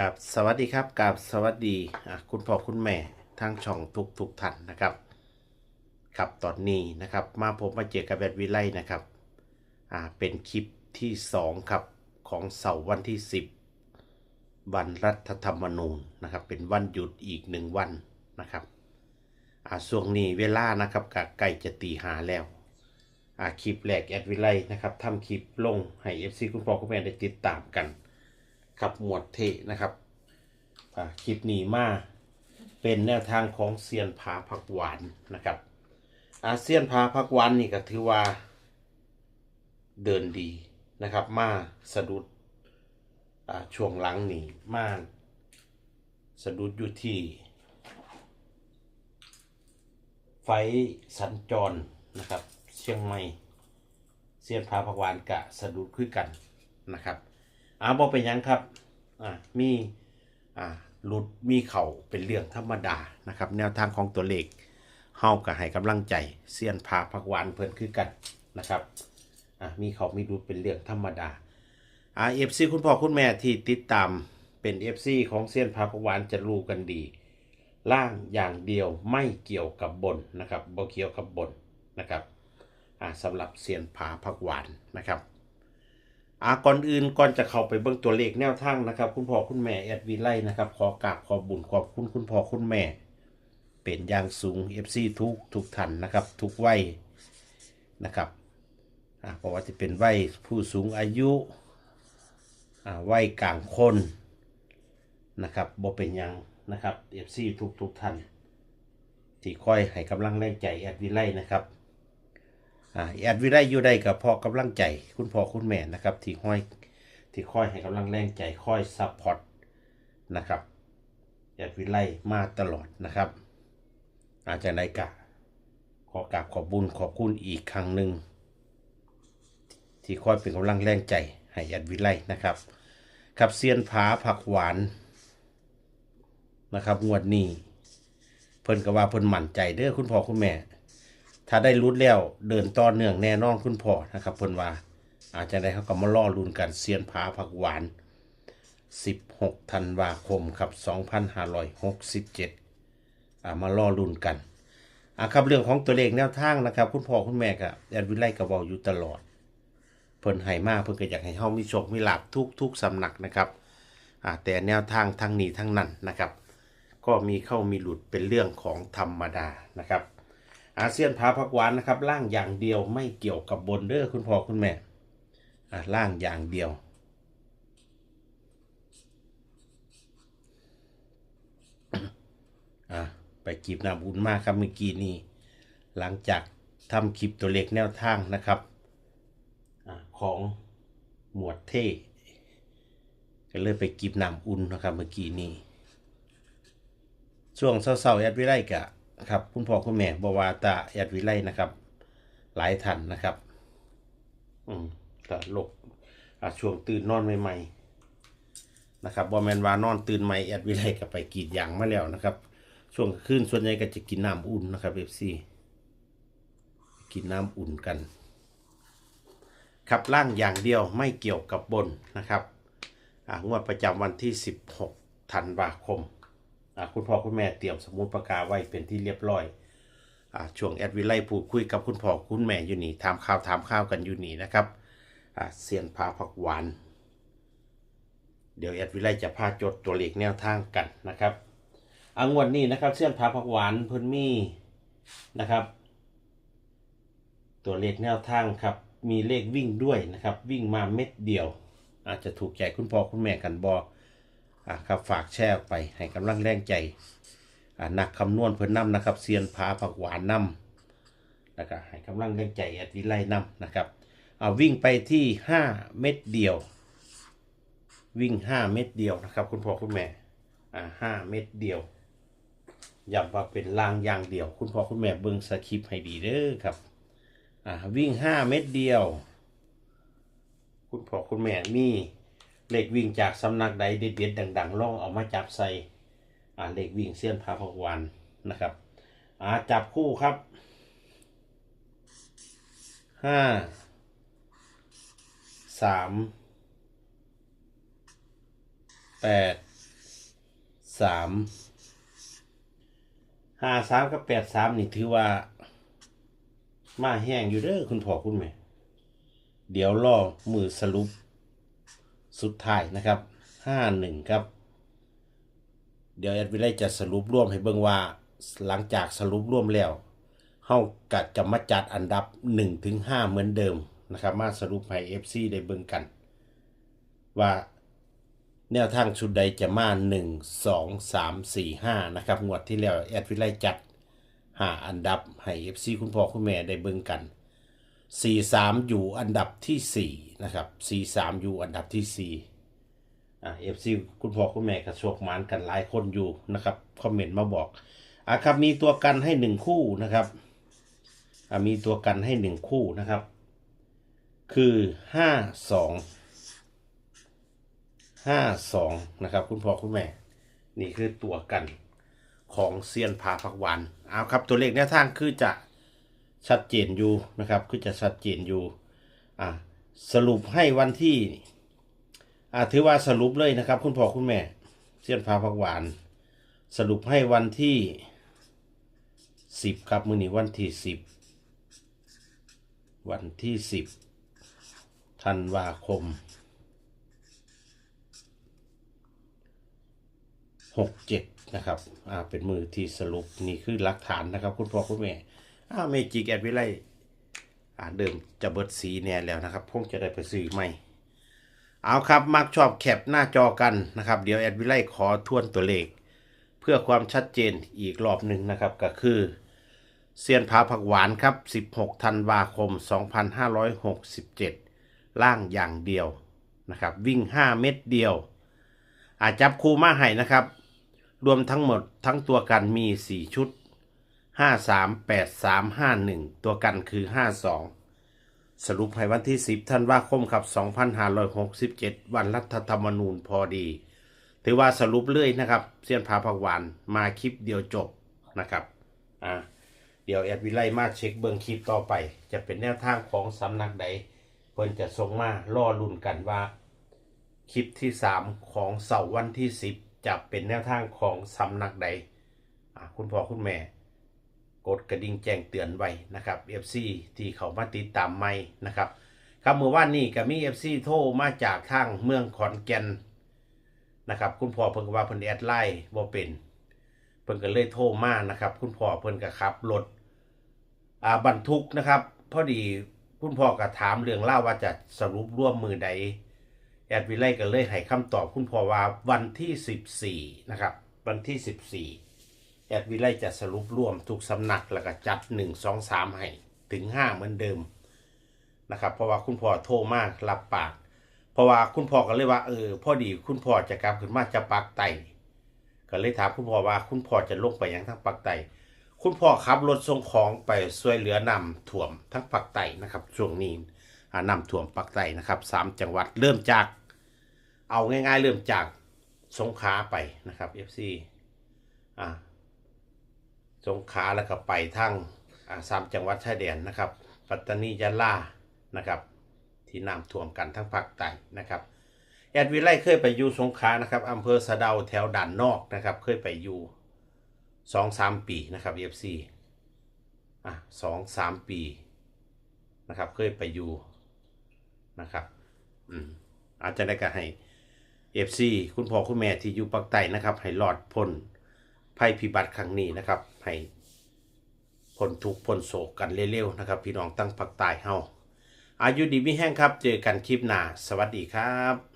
กับสวัสดีครับกับสวัสดีคุณพ่อคุณแม่ทางช่องทุกทุกท่านนะครับครับตอนนี้นะครับมาผมมาเจอกับแบดวิไลนะครับอ่าเป็นคลิปที่สองครับของเสาร์วันที่ 10 วันรัฐธรรมนูญนะครับเป็นวันหยุดอีกหนึ่งวันนะครับอ่าช่วงนี้เวลานะครับกใกล้จะตีหาแล้วอ่าคลิปแรกแอดวิไลนะครับทำคลิปลงให้ FC คุณพ่อคุณแม่ได้ติดตามกัน ครับหมวดเทนะครับคลิปนี้มาเป็นแนวทางของเซียนผาผักหวานนะครับ อาเซียนผาผักหวานนี่ก็ถือว่า เดินดีนะครับ มาสะดุดช่วงหลังนี่มาสะดุดอยู่ที่ ไฟสัญจรนะครับ เชียงใหม่เซียนผาผักหวานกะสะดุดขึ้นกันนะครับ อาบอเป็นยังครับอ่ามีอ่าหลุดมีเข่าเป็นเรื่องธรรมดานะครับ แนวทางของตัวเลขเฮากับให้กำลังใจเสียนพาพักวานเพิ่นคือกันนะครับอ่ามีเข่ามีหลุดเป็นเรื่องธรรมดาอ่าเอฟซีคุณพ่อคุณแม่ที่ติดตามเป็นเอฟซีของเสียนพาพักวานจะรู้กันดี ล่างอย่างเดียวไม่เกี่ยวกับบนนะครับบ่เกี่ยวกับบนนะครับอ่าสำหรับเสียนผาพักหวานนะครับ อ่าก่อนอื่นก่อนจะเข้าไปเบิ่งตัวเลขแนวทางนะครับ คุณพ่อคุณแม่แอดวีไลนะครับ ขอกราบขอบุญขอบคุณคุณพ่อคุณแม่ เป็นอย่างสูง FC ทุกทุกท่านนะครับ ทุกวัยนะครับอ่าเพราะว่าจะเป็นวัยผู้สูงอายุอ่าวัยกลางคนนะครับบ่เป็นยังนะครับ FC ทุกทุกท่านที่คอยให้กำลังแรงใจแอดวีไลนะครับ แอดวิไลอยู่ได้กับพ่อกำลังใจ คุณพ่อคุณแม่นะครับ ที่คอยที่คอยให้กำลังแรงใจคอยซัพพอร์ตนะครับแอดวิไลมาตลอดนะครับ อาจารย์ไดกะขอกราบขอบบุญขอบคุณอีกครั้งหนึ่งที่คอยเป็นกำลังแรงใจให้แอดวิไลนะครับกับเซียนผาผักหวานนะครับงวดนี้เพิ่นก็ว่าเพิ่นหมั่นใจเด้อคุณพ่อคุณแม่ ถ้าได้รุดแล้วเดินต่อเนื่องแน่นอนคุณพ่อนะครับเพิ่นว่า อาจจะได้เขาก็มาล่อลุนกันเซียนผาผักหวาน 16ธันวาคมครับ 2567อ่ามาล่อลุนกันอ่าครับเรื่องของตัวเลขแนวทางนะครับ คุณพ่อคุณแม่ก็แอดวิไลก็บอกอยู่ตลอด เพิ่นให้มากเพิ่นก็อยากให้เฮามีโชคมีลาภทุกทุกสำนักนะครับอ่าแต่แนวทางทั้งนี้ทั้งนั้นนะครับ ก็มีเข้ามีหลุดเป็นเรื่องของธรรมดานะครับ อาเซียนพาพักหวานนะครับ ล่างอย่างเดียวไม่เกี่ยวกับบนเด้อคุณพ่อคุณแม่อ่าล่างอย่างเดียวอ่าไปกีบน้ำอุ่นมากครับเมื่อกี้นี้หลังจากทำคลิปตัวเลขแนวทางนะครับอของหมวดเท่ก็เลยไปกีบนำอุ่นนะครับเมื่อกี้นี้ ช่วงเศร้าๆแอดวิไลกะ ครับ คุณพ่อคุณแม่บวาตาแอดวิไลนะครับ หลายท่านนะครับ อืมก็ลกอะช่วงตื่นนอนใหม่ๆนะครับบอแมนวานอนตื่นใหม่แอดวิไลก็ไปกีดยางมาแล้วนะครับ ช่วงคืนส่วนใหญ่ก็จะกินน้ำอุ่นนะครับเอฟซีกินน้ำอุ่นกันครับล่างอย่างเดียวไม่เกี่ยวกับบนนะครับงวดประจำวันที่ 16 ธันวาคม คุณพ่อคุณแม่เตรียมสมุดปากกาไว้เป็นที่เรียบร้อยอช่วงแอดวิไลพูดคุยกับคุณพ่อคุณแม่อยู่นี่ถามข่าวถามข้าวกันอยู่นี่นะครับเซียนพาผักหวาน เดี๋ยวแอดวิไลจะพาจดตัวเลขแนวทางกันนะครับอางวดนี้นะครับเซียนพาผักหวานเพิ่นมีนะครับ ตัวเลขแนวทางครับมีเลขวิ่งด้วยนะครับ วิ่งมาเม็ดเดียว อาจจะถูกใจคุณพ่อคุณแม่กันบอ อะครับฝากแชร์ไปให้กำลังแรงใจอะนักคำนวณเพิ่นนำนะครับเซียนผาผักหวานนำแล้วก็ให้กำลังแรงใจแอดวิไลนำนะครับเอาวิ่งไปที่ 5 เม็ดเดียว วิ่ง 5 เม็ดเดียวนะครับ คุณพ่อคุณแม่อ่าห้าเม็ดเดียวย้ำว่าเป็นลางอย่างเดียว คุณพ่อคุณแม่เบิ่งสคริปต์ให้ดีเด้อครับอ่าวิ่ง 5 เม็ดเดียว คุณพ่อคุณแม่มี เลขวิ่งจากสำนักใดเด็ดๆดัง ๆล่องเอามาจับใส่อ่าเลขวิ่งเสี้ยนพระพกวันนะครับอ่าจับคู่ครับห้าสามแปดสามห้าสามกับแปดสามนี่ถือว่า มาแห้งอยู่เด้อคุณพ่อคุณแม่ เดี๋ยวรอมือสรุป สุดท้ายนะครับห้าหนึ่งครับ เดี๋ยวแอดวิไลจะสรุปร่วมให้เบิ่งว่า หลังจากสรุปร่วมแล้วเฮากัดจะมาจัดอันดับ1ถึง5เหมือนเดิมนะครับ มาสรุปให้ FC ได้เบิ่งกัน ว่าแนวทางชุดใดจะมา 1 2 3 4 5 นะครับ งวดที่แล้วแอดวิไลจัด5อันดับให้ FC คุณพ่อคุณแม่ได้เบิ่งกัน 43 อยู่อันดับทีสี่4 นะครับ43อยู่อันดับทีสี่4อ่าเอฟซีคุณพ่อคุณแม่กระโชกหมานกันหลายคนอยู่นะครับคอมเมนต์มาบอกอะครับมีตัวกันให้หนึ่งคู่นะครับอะมีตัวกันให้หนึ่งคู่นะครับ คือห้าสองห้าสองนะครับคุณพ่อคุณแม่ นี่คือตัวกันของเซียนพาผักหวานเอาครับตัวเลขแนวทางคือจะชัดเจนอยู่นะครับ คือจะชัดเจนอยู่อะ สรุปให้วันที่อาถือว่าสรุปเลยนะครับ คุณพ่อคุณแม่ เสี้ยนฟ้าผักหวาน สรุปให้วันที่สิบครับมือนี้วันที่สิบวันที่สิบธันวาคมหกเจ็ดนะครับ อ่า เป็นมือที่สรุปนี่คือหลักฐานนะครับ คุณพ่อคุณแม่ อ้าวเมจิกแอดวิไล อ่าเดิมจะเบิดสีแน่แล้วนะครับคงจะได้ไปซื้อใหม่ เอาครับมักชอบแคปหน้าจอกันนะครับ เดี๋ยวแอดวิไลขอทวนตัวเลข เพื่อความชัดเจนอีกรอบหนึ่งนะครับก็คือเซียนผาผักหวานครับ 16 ธันวาคม 2567 ล่างอย่างเดียวนะครับ วิ่ง 5 เม็ดเดียว อาจับคูมาให้นะครับ รวมทั้งหมดทั้งตัวกันมี 4 ชุด 53 83 51ตัวกันคือ52สรุปให้วันที่10ธันว่าคมครับ2567วันรัฐธรรมนูญพอดี ถือว่าสรุปเรื่อยนะครับเซียนพาผักหวานมาคลิปเดียวจบนะครับอ่าเดี๋ยวแอดวิไลมาเช็คเบิ้งคลิปต่อไป จะเป็นแนวทางของสำนักใดเพิ่นจะส่งมาล่อลุ่นกันว่า คลิปที่ 3 ของเสาร์วันที่ 10 จะเป็นแนวทางของสำนักใดอ่าคุณพ่อคุณแม่ กดกระดิ่งแจ้งเตือนไว้นะครับ FC ที่เขามาติดตามใหม่นะครับครับเมื่อวานนี้ก็มี FC โทรมาจากทางเมืองขอนแก่นนะครับ คุณพ่อเพิ่นก็ว่าเพิ่นแอดไลน์บ่เป็น เพิ่นก็เลยโทรมานะครับ คุณพ่อเพิ่นก็ขับรถอ่าบรรทุกนะครับ พอดีคุณพ่อก็ถามเรื่องเล่าวว่าจะสรุปร่วมมือใดแอดวิไลก็เลยให้คำตอบคุณพ่อว่าวันที่ 14นะครับวันที่ 14 แอดวิไลจะสรุปร่วมทุกสำนักแล้วก็จัด 1 2 3 ให้ถึง 5 เหมือนเดิมนะครับเพราะว่าคุณพ่อโทรมากรับปาก เพราะว่าคุณพ่อก็เลยว่าเออพ่อดีคุณพ่อจะกลับขึ้นมาจะปากไตก็เลยถามคุณพ่อว่าคุณพ่อจะลงไปยังทั้งปากไตคุณพ่อขับรถส่งของไปช่วยเหลือนำถ่วมทั้งปากไตนะครับช่วงนี้อ่านำถ่วมปากไตนะครับสามจังหวัดเริ่มจาก เอาง่าย ๆ เริ่มจากสงขลาไปนะครับ FC อ่า สงขลาแล้วก็ไปทั้งสามจังหวัดชายแดนนะครับ ปัตตานียะลานะครับ ที่น้ำท่วมกันทั้งภาคใต้นะครับแอดวิไลเคยไปอยู่สงขลานะครับอำเภอสะเดาแถวด่านนอกนะครับ เคยไปอยู่สองสามปีนะครับเอฟซีอะสองสามปีนะครับ เคยไปอยู่นะครับอืมอาจจะได้ก็ให้เอฟซีคุณพ่อคุณแม่ที่อยู่ภาคใต้นะครับ ให้รอดพ้นภัยพิบัติครั้งนี้นะครับ ให้พ้นทุกพ้นโศกกันเร็วๆนะครับ พี่น้องตั้งผักตายเฮาอายุดีมีแห้งครับ เจอกันคลิปหน้า สวัสดีครับ